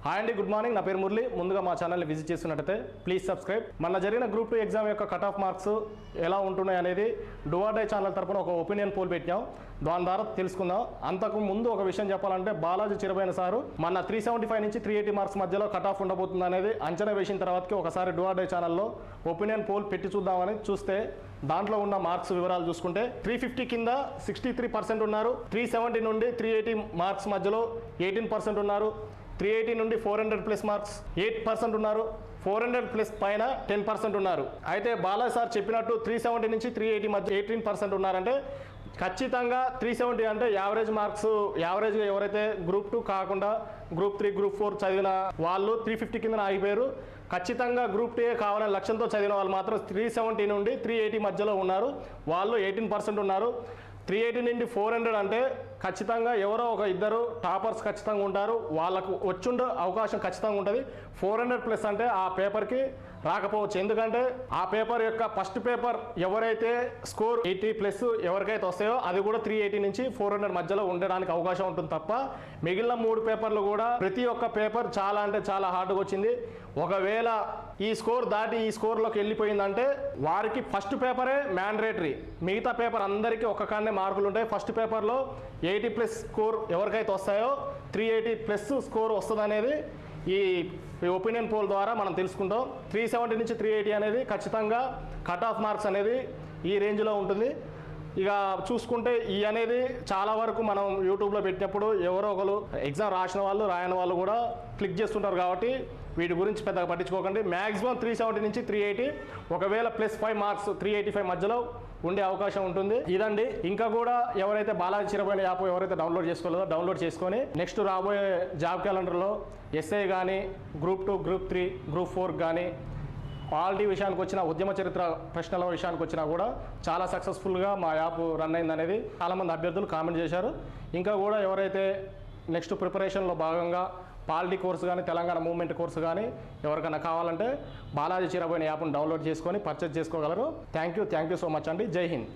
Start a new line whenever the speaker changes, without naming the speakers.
Hi అండి good morning. నా పేరు మురళి. ముందుగా మా ఛానల్ని విజిట్ చేస్తున్నట్టయితే ప్లీజ్ సబ్స్క్రైబ్. మన జరిగిన గ్రూప్ టూ ఎగ్జామ్ యొక్క కట్ ఆఫ్ మార్క్స్ ఎలా ఉంటున్నాయి అనేది డువార్డే ఛానల్ తరపున ఒక ఒపీనియన్ పోల్ పెట్టాం దాని ద్వారా తెలుసుకుందాం. అంతకు ముందు ఒక విషయం చెప్పాలంటే బాలాజీ చిరబైన సారు మన త్రీ సెవెంటీ ఫైవ్ నుంచి త్రీ ఎయిటీ మార్క్స్ మధ్యలో కట్ ఆఫ్ ఉండబోతుంది అనేది అంచనా వేసిన తర్వాతకి ఒకసారి డువార్డే ఛానల్లో ఒపీనియన్ పోల్ పెట్టి చూద్దామని చూస్తే దాంట్లో ఉన్న మార్క్స్ వివరాలు చూసుకుంటే త్రీ ఫిఫ్టీ కింద సిక్స్టీ త్రీ పర్సెంట్ ఉన్నారు. త్రీ సెవెంటీ నుండి త్రీ ఎయిటీ మార్క్స్ మధ్యలో ఎయిటీన్ పర్సెంట్ ఉన్నారు. త్రీ ఎయిటీ నుండి four hundred plus marks. Eight percent ఉన్నారు. ఫోర్ హండ్రెడ్ ప్లస్ పైన టెన్ పర్సెంట్ ఉన్నారు. అయితే బాలాజీ సార్ చెప్పినట్టు త్రీ సెవెంటీ నుంచి త్రీ ఎయిటీ మధ్య ఎయిటీన్ పర్సెంట్ ఉన్నారంటే ఖచ్చితంగా త్రీ సెవెంటీ అంటే యావరేజ్ మార్క్స్ యావరేజ్గా ఎవరైతే గ్రూప్ టూ కాకుండా గ్రూప్ త్రీ గ్రూప్ ఫోర్ చదివిన వాళ్ళు త్రీ ఫిఫ్టీ కింద ఆగిపోయారు. ఖచ్చితంగా గ్రూప్ టూ కావాలని లక్ష్యంతో చదివిన వాళ్ళు మాత్రం త్రీ సెవెంటీ నుండి త్రీ ఎయిటీ మధ్యలో ఉన్నారు. వాళ్ళు ఎయిటీన్ పర్సెంట్ ఉన్నారు. త్రీ ఎయిటీ నుండి ఫోర్ హండ్రెడ్ అంటే ఖచ్చితంగా ఎవరో ఒక ఇద్దరు టాపర్స్ ఖచ్చితంగా ఉంటారు. వాళ్ళకు వచ్చుండే అవకాశం ఖచ్చితంగా ఉంటుంది. ఫోర్ హండ్రెడ్ ప్లస్ అంటే ఆ పేపర్కి రాకపోవచ్చు. ఎందుకంటే ఆ పేపర్ యొక్క ఫస్ట్ పేపర్ ఎవరైతే స్కోర్ ఎయిటీ ప్లస్ ఎవరికైతే వస్తాయో అది కూడా త్రీ ఎయిటీ నుంచి ఫోర్ హండ్రెడ్ మధ్యలో ఉండడానికి అవకాశం ఉంటుంది తప్ప మిగిలిన మూడు పేపర్లు కూడా ప్రతి ఒక్క పేపర్ చాలా అంటే చాలా హార్డ్గా వచ్చింది. ఒకవేళ ఈ స్కోర్ దాటి ఈ స్కోర్లోకి వెళ్ళిపోయిందంటే వారికి ఫస్ట్ పేపరే మ్యాండరేటరీ మిగతా పేపర్ అందరికీ ఒక మాత్రమే మార్కులు ఉంటాయి. ఫస్ట్ పేపర్లో ఎయిటీ ప్లస్ స్కోర్ ఎవరికైతే వస్తాయో త్రీ ఎయిటీ ప్లస్ స్కోర్ వస్తుందనేది ఈ ఒపీనియన్ పోల్ ద్వారా మనం తెలుసుకుంటాం. త్రీ సెవెంటీ నుంచి త్రీ ఎయిటీ అనేది ఖచ్చితంగా కట్ ఆఫ్ మార్క్స్ అనేది ఈ రేంజ్లో ఉంటుంది. ఇక చూసుకుంటే ఈ అనేది చాలా వరకు మనం యూట్యూబ్లో పెట్టినప్పుడు ఎవరో ఒకరు ఎగ్జామ్ రాసిన వాళ్ళు రాయని వాళ్ళు కూడా క్లిక్ చేస్తుంటారు కాబట్టి వీటి గురించి పెద్దగా పట్టించుకోకండి. మ్యాక్సిమం త్రీ సెవెంటీ నుంచి త్రీ ఎయిటీ ఒకవేళ plus five marks three eighty five మధ్యలో ఉండే అవకాశం ఉంటుంది. ఇదండి. ఇంకా కూడా ఎవరైతే బాలాజీ చిరపోయిన యాప్ ఎవరైతే డౌన్లోడ్ చేసుకోలేదో డౌన్లోడ్ చేసుకొని నెక్స్ట్ రాబోయే జాబ్ క్యాలెండర్లో ఎస్ఏ కానీ group two group three group four కానీ పాలిటీ విషయానికి వచ్చిన ఉద్యమ చరిత్ర ప్రశ్నల విషయానికి వచ్చినా కూడా చాలా సక్సెస్ఫుల్గా మా యాప్ రన్ అయింది అనేది చాలామంది అభ్యర్థులు కామెంట్ చేశారు. ఇంకా కూడా ఎవరైతే నెక్స్ట్ ప్రిపరేషన్లో భాగంగా పాలిటీ కోర్సు కానీ తెలంగాణ మూవ్మెంట్ కోర్సు కానీ ఎవరికైనా కావాలంటే బాలాజీ చిరబోయిన యాప్ను డౌన్లోడ్ చేసుకొని పర్చేజ్ చేసుకోగలరు. Thank you thank you so much అండి. జై హింద్.